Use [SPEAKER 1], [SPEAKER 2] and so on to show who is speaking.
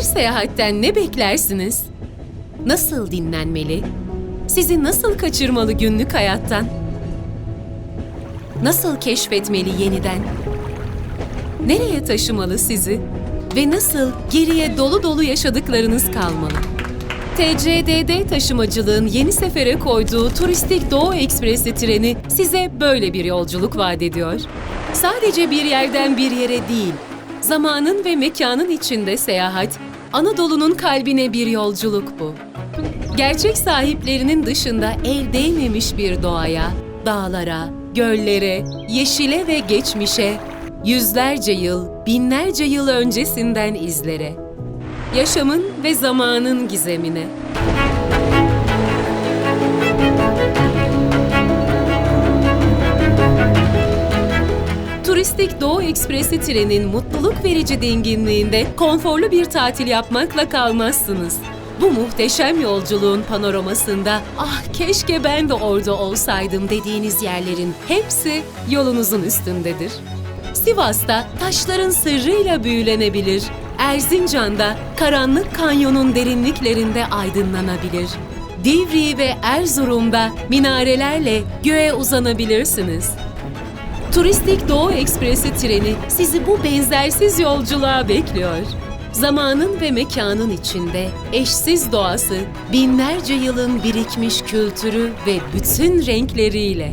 [SPEAKER 1] seyahatten ne beklersiniz? Nasıl dinlenmeli? Sizi nasıl kaçırmalı günlük hayattan? Nasıl keşfetmeli yeniden? Nereye taşımalı sizi? Ve nasıl geriye dolu dolu yaşadıklarınız kalmalı? TCDD taşımacılığın yeni sefere koyduğu turistik Doğu Ekspresi treni size böyle bir yolculuk vaat ediyor. Sadece bir yerden bir yere değil, zamanın ve mekanın içinde seyahat, Anadolu'nun kalbine bir yolculuk bu. Gerçek sahiplerinin dışında el değmemiş bir doğaya, dağlara, göllere, yeşile ve geçmişe, yüzlerce yıl, binlerce yıl öncesinden izlere. Yaşamın ve zamanın gizemine. Turistik Doğu Ekspresi trenin verici dinginliğinde konforlu bir tatil yapmakla kalmazsınız. Bu muhteşem yolculuğun panoramasında ah keşke ben de orada olsaydım dediğiniz yerlerin hepsi yolunuzun üstündedir. Sivas'ta taşların sırrıyla büyülenebilir. Erzincan'da karanlık kanyonun derinliklerinde aydınlanabilir. Divri ve Erzurum'da minarelerle göğe uzanabilirsiniz. Turistik Doğu Ekspresi treni sizi bu benzersiz yolculuğa bekliyor. Zamanın ve mekanın içinde eşsiz doğası, binlerce yılın birikmiş kültürü ve bütün renkleriyle.